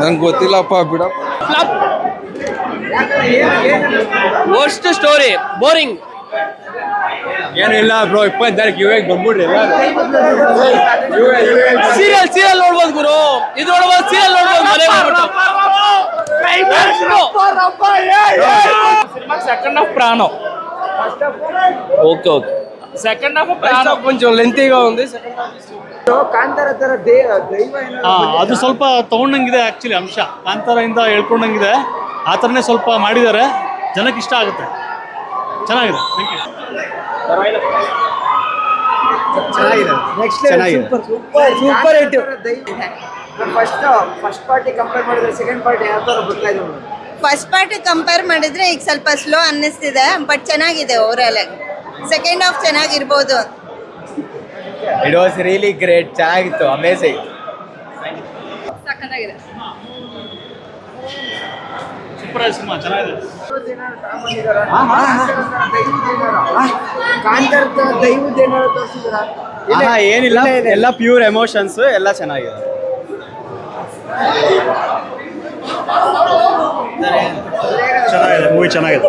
ನಂಗೆ ಗೊತ್ತಿಲ್ಲಪ್ಪ ಬಿಡಪ್ಪ. ವರ್ಸ್ಟ್ ಸ್ಟೋರಿ ಬೋರಿಂಗ್ ಏನಿಲ್ಲ ಬ್ರೋ ಇಪ್ಪತ್ತು ತಾರೀಕು ಇವಾಗ ಬಂದ್ಬಿಡ್ರಿ ಸೀರಿಯಲ್ ಸೀರಿಯಲ್ ನೋಡ್ಬೋದು ಗುರು. ಇದು ನೋಡ್ಬೋದು ಸೀರಿಯಲ್ ನೋಡ್ಬೋದು ಮನೆ ಸೆಕೆಂಡ್ ಆಫ್ ಪ್ರಾಣ. ಓಕೆ ಓಕೆ సెకండ్ హాఫ్ ప్రాణ కొంచెం లెంతీగా ఉంది ಕಾಂತಾರ ತರ ದೇ- ದೈವ ಏನಾದ್ರು ಹಾ ಅದು ಸ್ವಲ್ಪ ತಗೊಂಡಂಗಿದೆ ಆಕ್ಚುಲಿ ಅಂಶ ಕಾಂತಾರದಿಂದ ಹೇಳ್ಕೊಂಡಂಗಿದೆ ಆ ಥರನೇ ಸ್ವಲ್ಪ ಮಾಡಿದ್ದಾರೆ ಜನಕ್ಕೆ ಇಷ್ಟ ಆಗುತ್ತೆ ಚೆನ್ನಾಗಿದೆ ಥ್ಯಾಂಕ್ ಯು ಚೆನ್ನಾಗಿದೆ next super super super hit first first party compare ಮಾಡಿದ್ರೆ ಸೆಕೆಂಡ್ ಪಾರ್ಟಿ ಯಾವ ತರ ಬರ್ತಾ ಇದೆ ಮೇಡಮ್ ಫಸ್ಟ್ ಪಾರ್ಟ್ ಕಂಪೇರ್ ಮಾಡಿದ್ರೆ ಈಗ ಸ್ವಲ್ಪ ಸ್ಲೋ ಅನ್ನಿಸ್ತಿದೆ ಬಟ್ ಚೆನ್ನಾಗಿದೆ ಓವರಾಲ್ ಸೆಕೆಂಡ್ ಹಾಫ್ ಚೆನ್ನಾಗಿರ್ಬೋದು. ಇಟ್ ವಾಸ್ ರಿಯಲಿ ಗ್ರೇಟ್ ಚೆನ್ನಾಗಿತ್ತು. ಅಮೇಸಿಂಗ್ ಸಕ್ಕತ್ತಾಗಿದೆ ಏನಿಲ್ಲ. ಎಲ್ಲ ಪ್ಯೂರ್ ಎಮೋಷನ್ಸ್ ಎಲ್ಲ ಚೆನ್ನಾಗಿದೆ. ಚೆನ್ನಾಗಿದೆ. ಮೂವಿ ಚೆನ್ನಾಗಿದೆ.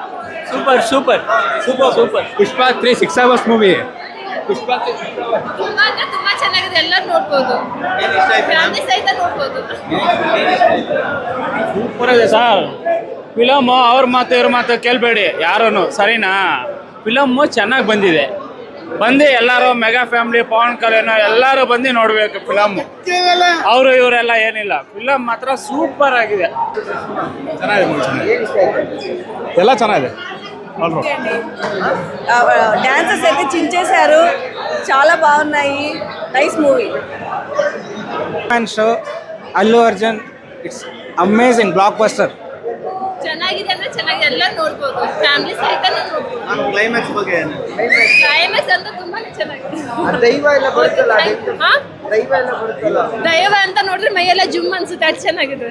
Super super super super Pushpa three six hours movie Pushpa super ಇದೆ ಸರ್ ಫಿಲಮ್ ಅವ್ರ ಮಾತು ಇವ್ರ ಮಾತು ಕೇಳಬೇಡಿ. ಯಾರೂ ಸರಿನಾ? ಫಿಲಮ್ಮು ಚೆನ್ನಾಗಿ ಬಂದಿದೆ. ಬಂದು ಎಲ್ಲರೂ ಮೆಗಾ ಫ್ಯಾಮಿಲಿ ಪವನ್ ಕಲ್ಯಾಣ ಎಲ್ಲರೂ ಬಂದು ನೋಡಬೇಕು ಫಿಲಮ್ ಅವರು ಇವರೆಲ್ಲ ಏನಿಲ್ಲ. ಫಿಲಮ್ ಮಾತ್ರ ಸೂಪರ್ ಆಗಿದೆ. ಚೆನ್ನಾಗಿದೆ. ಎಲ್ಲ ಚೆನ್ನಾಗಿದೆ. డాన్సెస్ అయితే చించేశారు చాలా బాగున్నాయి nice movie show Allu Arjun it's amazing blockbuster ಚೆನ್ನಾಗಿದೆ ಅಂದ್ರೆ ಚೆನ್ನಾಗಿದೆ ಎಲ್ಲರೂ ನೋಡ್ಬೋದು ಫ್ಯಾಮಿಲಿ ಸಹಿತ ನೋಡ್ಬೋದು ಕ್ಲೈಮ್ಯಾಕ್ಸ್ ಬಗ್ಗೆ ಕ್ಲೈಮ್ಯಾಕ್ಸ್ ಅಂತ ತುಂಬಾನೇ ಚೆನ್ನಾಗಿದೆ ಆ ದೈವ ಎಲ್ಲ ಬರುತ್ತಲ್ಲ ಹಾ? ದೈವ ಎಲ್ಲ ಬರುತ್ತಲ್ಲ ದೈವ ಅಂತ ನೋಡಿದ್ರೆ ಮೈಯೆಲ್ಲ ಜುಮ್ ಅನ್ಸುತ್ತೆ ಅದು ಚೆನ್ನಾಗಿದೆ